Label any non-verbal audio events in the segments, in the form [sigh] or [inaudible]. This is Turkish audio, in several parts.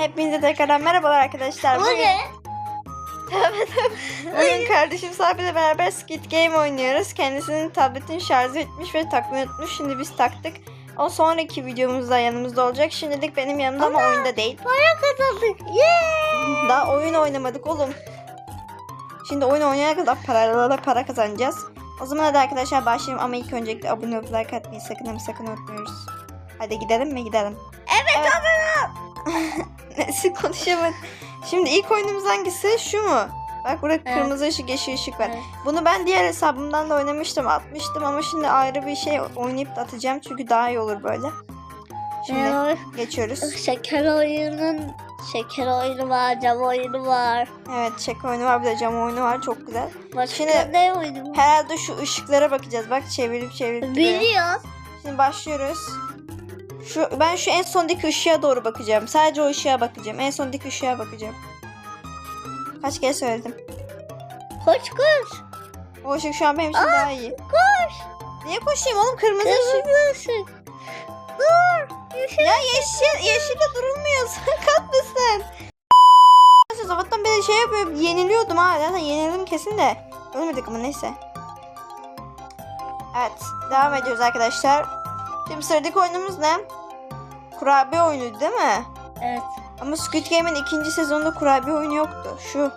Hepinize tekrardan merhabalar arkadaşlar. Bu ne? [laughs] Bugün kardeşim sahibiyle beraber Squid Game oynuyoruz. Kendisinin tabletin şarjı bitmiş ve takmayı unutmuş. Şimdi biz taktık. O sonraki videomuzda yanımızda olacak. Şimdilik benim yanımda ama oyunda değil. Para kazandık. Yeah. Daha oyun oynamadık oğlum. Şimdi oyun oynayana kadar paralarla para kazanacağız. O zaman hadi arkadaşlar başlayalım ama ilk öncelikle abone olup like atmayı sakın ama sakın unutmuyoruz. Hadi gidelim mi gidelim. Evet, evet. [laughs] [laughs] Nesi konuşamadım. Şimdi ilk oyunumuz hangisi? Şu mu? Bak burada Evet. kırmızı ışık yeşil ışık var. Evet. Bunu ben diğer hesabımdan da oynamıştım atmıştım ama şimdi ayrı bir şey oynayıp da atacağım çünkü daha iyi olur böyle. Şimdi Evet. geçiyoruz. Şeker oyunun şeker oyunu var, cam oyunu var. Evet çek oyunu var bir de cam oyunu var çok güzel. Başka Şimdi- ne oyunu var? Herhalde şu ışıklara bakacağız. Bak çevirip çevirip. Biliyoruz. Şimdi başlıyoruz. Şu ben şu en sondaki ışığa doğru bakacağım. Sadece o ışığa bakacağım. En sondaki ışığa bakacağım. Kaç kere söyledim. Koş koş. O ışık şu an benim için daha iyi. Koş. Niye koşayım oğlum kırmızı ışık? Kırmızı ışık. Dur. Ya yeşil yeşilde durulmuyor. [laughs] Sakat mısın? Sabahtan beri şey yapıyorum. Yeniliyordum ha. Zaten yenildim kesin de. Ölmedik ama neyse. Evet. Devam ediyoruz arkadaşlar. Şimdi sıradaki oyunumuz ne? Kurabiye oyunu değil mi? Evet. Ama Squid Game'in ikinci sezonunda kurabiye oyunu yoktu. Şu.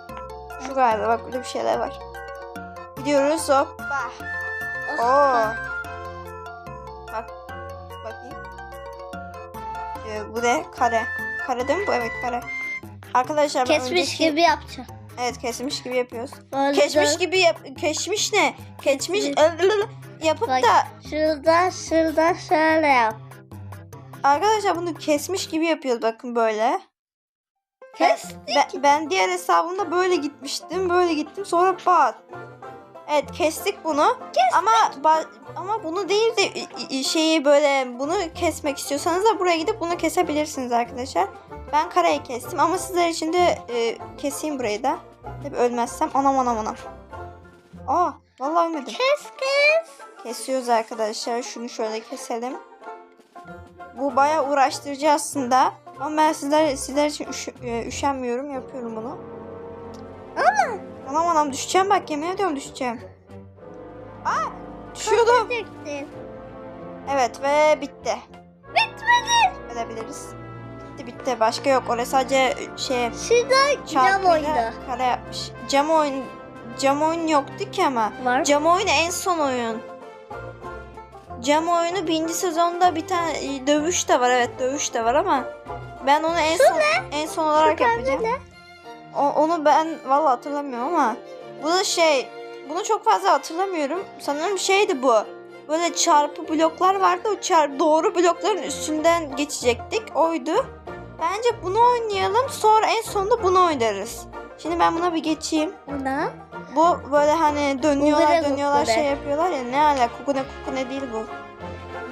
Şu galiba. Bak burada bir şeyler var. Gidiyoruz. Hoppa. Oo. Bak. Bakayım. Ee, bu ne? Kare. Kare değil mi bu? Evet kare. Arkadaşlar ben Kesmiş önceki- gibi yapacağım. Evet kesmiş gibi yapıyoruz. Keşmiş de- gibi yap... Keşmiş ne? Kesmiş. yapıp Bak. da Şuradan şuradan şöyle yap. Arkadaşlar bunu kesmiş gibi yapıyoruz bakın böyle. Kes. Ben, ben diğer hesabımda böyle gitmiştim. Böyle gittim. Sonra bat. Evet kestik bunu. Ama ba- ama bunu değil de şeyi böyle bunu kesmek istiyorsanız da buraya gidip bunu kesebilirsiniz arkadaşlar. Ben karayı kestim ama sizler için de e, keseyim burayı da. Tabii ölmezsem anam anam anam. Aa vallahi ölmedim. Kes kes. Kesiyoruz arkadaşlar. Şunu şöyle keselim. Bu bayağı uğraştırıcı aslında. Ama ben sizler sizler için üşü- e, üşenmiyorum. Yapıyorum bunu. Anam. Anam anam düşeceğim bak yemin ediyorum düşeceğim. Aa düşüyordum. Evet ve bitti. Bitmedi. Ölebiliriz. Bitti bitti. Başka yok. Orası sadece şey Şuradan cam oyunu. kare yapmış. Cam oyun cam oyun yoktu ki ama. Var. Cam oyunu en son oyun. Cam oyunu birinci sezonda bir tane e, dövüş de var evet dövüş de var ama ben onu en son en son olarak pembe yapacağım. O, onu ben vallahi hatırlamıyorum ama bu da şey bunu çok fazla hatırlamıyorum. Sanırım şeydi bu. Böyle çarpı bloklar vardı. O çar doğru blokların üstünden geçecektik. Oydu. Bence bunu oynayalım. Sonra en sonunda bunu oynarız. Şimdi ben buna bir geçeyim. Buna. Bu böyle hani dönüyorlar Kukure dönüyorlar kukure. şey yapıyorlar ya ne ala kukune kukune değil bu.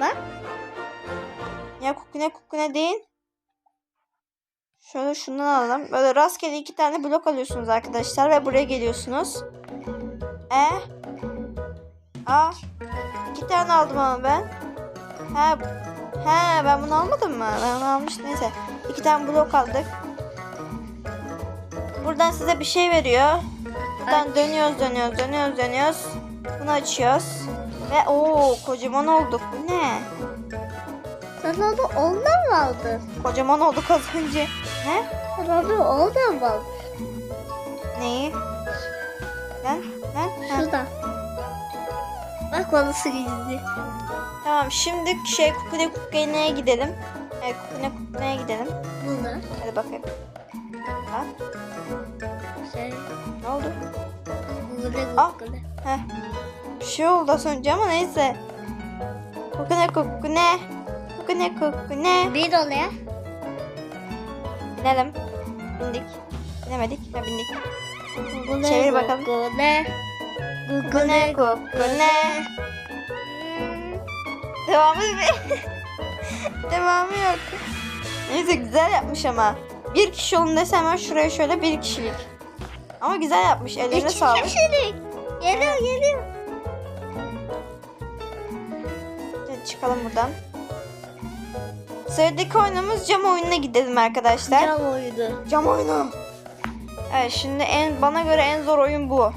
Bak. Ya kukune kukune değil. Şöyle şundan alalım. Böyle rastgele iki tane blok alıyorsunuz arkadaşlar ve buraya geliyorsunuz. E. A. İki tane aldım ama ben. He. He ben bunu almadım mı? Ben onu almıştım neyse. İki tane blok aldık. Buradan size bir şey veriyor. Buradan dönüyoruz dönüyoruz dönüyoruz dönüyoruz. Bunu açıyoruz. Ve o kocaman olduk. Bu ne? Sen onu ondan mı aldın? Kocaman olduk az önce. Ne? Sen onu ondan mı aldın? Neyi? Ben? Ha. Şuradan. Bak orası gizli. Tamam şimdi şey kukune kukune'ye gidelim. Evet kukune kukune'ye gidelim. Buna. Hadi bakayım. Ha? Ah. Heh. Bir şey oldu az önce ama neyse. Kukune kukune. Kukune kukune. Bir oraya. Binelim. Bindik. Binemedik. Ha bindik. Google Çevir bakalım. Google. Kukune kukune. Devamı mı? Devamı yok. Neyse güzel yapmış ama. Bir kişi olun desem ben şuraya şöyle bir kişilik. Ama güzel yapmış. Ellerine İki sağlık. kişilik. Geliyor geliyor. Hadi çıkalım buradan. Sıradaki oyunumuz cam oyununa gidelim arkadaşlar. Cam oyunu. Cam oyunu. Evet şimdi en bana göre en zor oyun bu.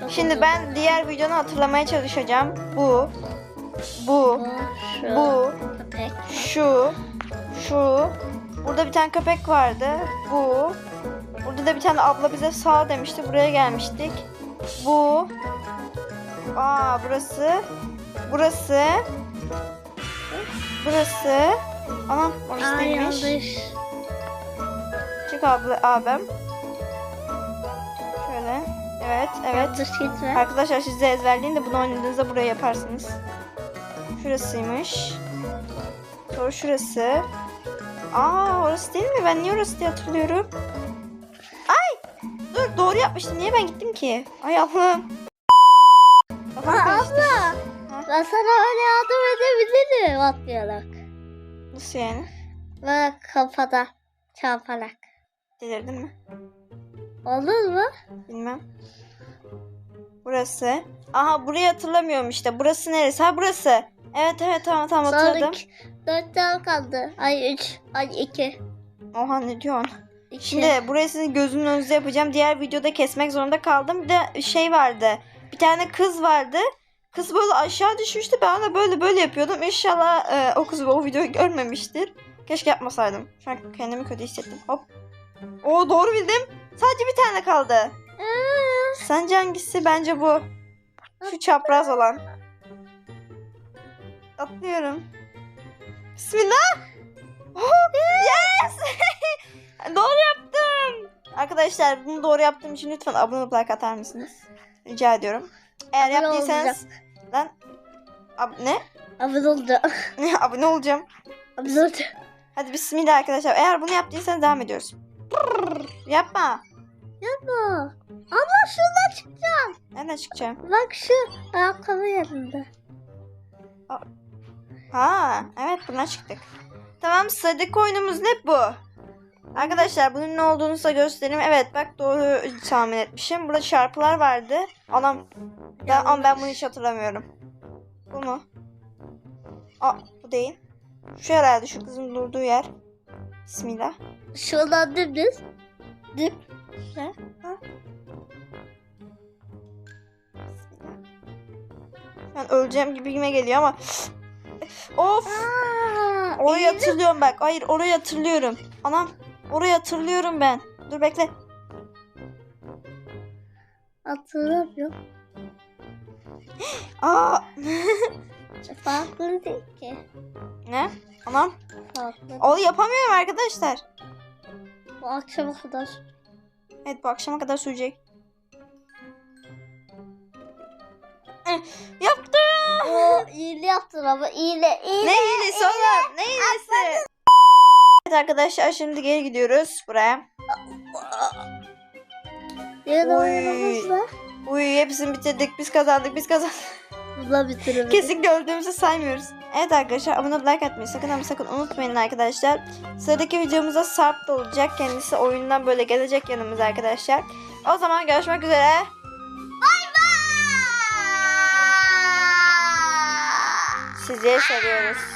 Çok Şimdi ben diğer videonu hatırlamaya çalışacağım. Bu, bu, Bu, şu, bu, köpek. şu, şu. Burada bir tane köpek vardı. Bu. Burada da bir tane abla bize sağ demişti. Buraya gelmiştik. Bu. Aa burası. Burası. Burası. Anam orası Aa değilmiş. yanlış. Çık abla abim. Şöyle. Evet evet. Yanlış gitme. Arkadaşlar siz de ezberleyin de bunu oynadığınızda buraya yaparsınız. Şurasıymış. Sonra şurası. Aa orası değil mi? Ben niye orası diye hatırlıyorum. Doğru yapmıştım. Niye ben gittim ki? Ay Allah'ım. Kafam Aa, karıştı. abla. Ben sana öyle yardım edebilirim atlayarak. Nasıl yani? Ve kafada çarparak. Delirdin mi? Olur mu? Bilmem. Burası. Aha burayı hatırlamıyorum işte. Burası neresi? Ha burası. Evet evet tamam tamam hatırladım. Sonraki dört tane kaldı. Ay üç. Ay iki. Oha ne diyorsun? Şimdi burayı sizin gözünün önünüzde yapacağım. Diğer videoda kesmek zorunda kaldım. Bir de şey vardı. Bir tane kız vardı. Kız böyle aşağı düşmüştü. Ben de böyle böyle yapıyordum. İnşallah e, o kız o videoyu görmemiştir. Keşke yapmasaydım. Şu an kendimi kötü hissettim. Hop. Oo doğru bildim. Sadece bir tane kaldı. Aa, Sence hangisi? Bence bu. Şu çapraz olan. Atlıyorum. Bismillah. Oh, yes. [laughs] doğru yaptım. Arkadaşlar bunu doğru yaptığım için lütfen abone olup like atar mısınız? Rica ediyorum. Eğer Abone yaptıysanız lan ab- ne? Abone olacak. [laughs] abone olacağım. Abone olacak. Hadi bismillah arkadaşlar. Eğer bunu yaptıysanız devam ediyoruz. Yapma. Yapma. Abla şuradan çıkacağım. Nereden çıkacağım? Bak şu ayakkabı yanında. Ha, evet buna çıktık. Tamam sıradaki oyunumuz ne bu? Arkadaşlar bunun ne olduğunu size göstereyim. Evet bak doğru tahmin etmişim. Burada çarpılar vardı. Anam ben, ama ben bunu hiç hatırlamıyorum. Bu mu? Aa bu değil. Şu herhalde şu kızın durduğu yer. Bismillah. Şuradan dümdüz. Dip. Bismillah. Ben öleceğim gibime geliyor ama Of! Aa, Orayı hatırlıyorum bak. Hayır orayı hatırlıyorum. Anam orayı hatırlıyorum ben. Dur bekle. Hatırlamıyorum. [gasps] Aa! [laughs] Farklı değil ki. ne? Anam. Farklı. O yapamıyorum arkadaşlar. Bu akşama kadar. Evet bu akşama kadar sürecek. [laughs] Yaptım. O iyili yaptın ama iyili. iyili. Ne iyilesi oğlum? Ne iyilesi? Evet arkadaşlar şimdi geri gidiyoruz buraya. Yarın. Uy hepsini bitirdik. Biz kazandık. Biz kazandık. Kesinlikle öldüğümüzü saymıyoruz. Evet arkadaşlar abone olup like atmayı sakın ama sakın unutmayın arkadaşlar. Sıradaki videomuzda Sarp da olacak. Kendisi oyundan böyle gelecek yanımıza arkadaşlar. O zaman görüşmek üzere. Bay bay. Sizleri seviyoruz.